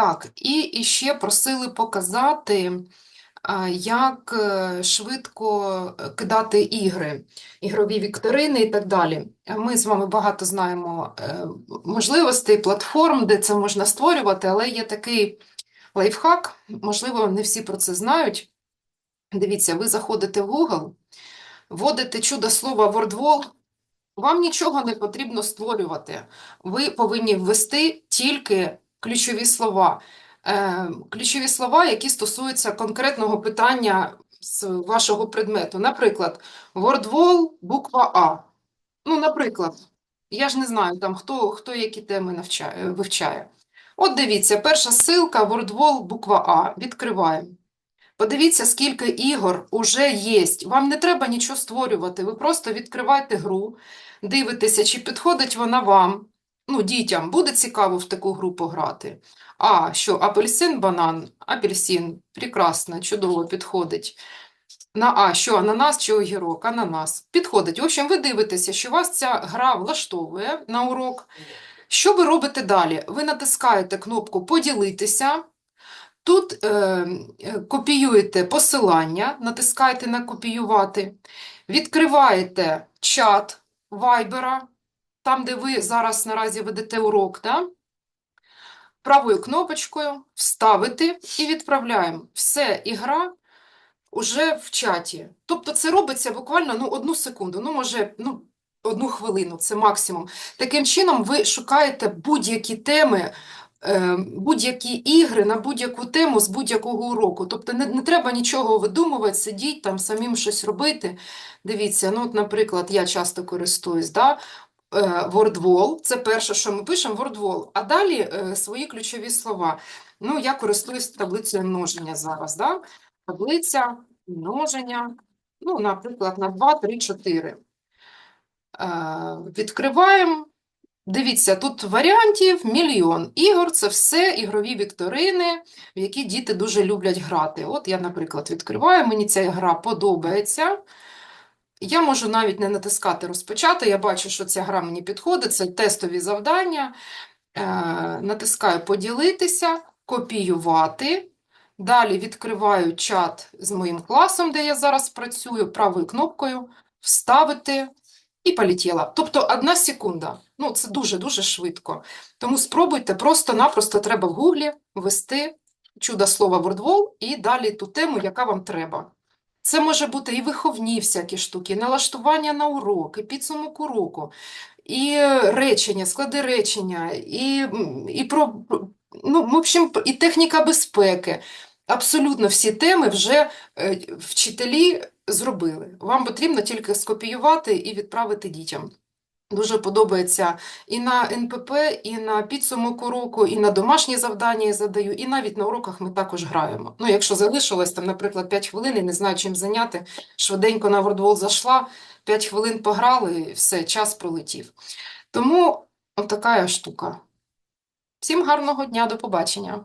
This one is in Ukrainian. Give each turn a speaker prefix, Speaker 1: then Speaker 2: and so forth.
Speaker 1: Так, і ще просили показати, як е, швидко е, кидати ігри, ігрові вікторини і так далі. Ми з вами багато знаємо е, можливостей, платформ, де це можна створювати, але є такий лайфхак, можливо, не всі про це знають. Дивіться, ви заходите в Google, вводите чудо слова WordWall, вам нічого не потрібно створювати. Ви повинні ввести тільки ключові слова. Е, ключові слова, які стосуються конкретного питання з вашого предмету. Наприклад, WordWall, буква А. Ну, наприклад, я ж не знаю, там, хто, хто які теми навчає, вивчає. От дивіться, перша ссылка, WordWall, буква А. Відкриваємо. Подивіться, скільки ігор уже є. Вам не треба нічого створювати. Ви просто відкривайте гру, дивитеся, чи підходить вона вам. Ну, дітям буде цікаво в таку гру пограти. А, що, апельсин, банан, апельсин. Прекрасно, чудово підходить. На А, що, ананас чи огірок? Ананас. Підходить. В общем, ви дивитеся, що вас ця гра влаштовує на урок. Що ви робите далі? Ви натискаєте кнопку «Поділитися», Тут е, е, копіюєте посилання, натискаєте на копіювати, відкриваєте чат Вайбера, там, де ви зараз наразі ведете урок, да? правою кнопочкою вставити і відправляємо. Все, ігра уже в чаті. Тобто це робиться буквально ну, одну секунду, ну, може, ну, одну хвилину, це максимум. Таким чином ви шукаєте будь-які теми, е, будь-які ігри на будь-яку тему з будь-якого уроку. Тобто не, не треба нічого видумувати, сидіть там, самим щось робити. Дивіться, ну, от, наприклад, я часто користуюсь, да? Е, WordWall, це перше, що ми пишемо, WordWall, а далі е, свої ключові слова. Ну, я користуюсь таблицею множення зараз, да? Таблиця множення, ну, наприклад, на 2, 3, 4. Е, Відкриваємо. Дивіться, тут варіантів мільйон. Ігор – це все ігрові вікторини, в які діти дуже люблять грати. От я, наприклад, відкриваю, мені ця гра подобається. Я можу навіть не натискати розпочати. Я бачу, що ця гра мені підходить, це тестові завдання. Е, натискаю поділитися, копіювати. Далі відкриваю чат з моїм класом, де я зараз працюю, правою кнопкою, вставити і полетіла. Тобто одна секунда. Ну, це дуже-дуже швидко. Тому спробуйте, просто-напросто треба в гуглі ввести чудо слова WordWall і далі ту тему, яка вам треба. Це може бути і виховні всякі штуки, і налаштування на урок, і підсумок уроку, і речення, склади речення, і, і про, ну, в общем, і техніка безпеки. Абсолютно всі теми вже е, вчителі зробили. Вам потрібно тільки скопіювати і відправити дітям. Дуже подобається і на НПП, і на підсумок уроку, і на домашні завдання я задаю, і навіть на уроках ми також граємо. Ну, якщо залишилось там, наприклад, 5 хвилин і не знаю, чим зайняти, швиденько на WordWall зайшла, 5 хвилин пограли, і все, час пролетів. Тому отака штука. Всім гарного дня, до побачення.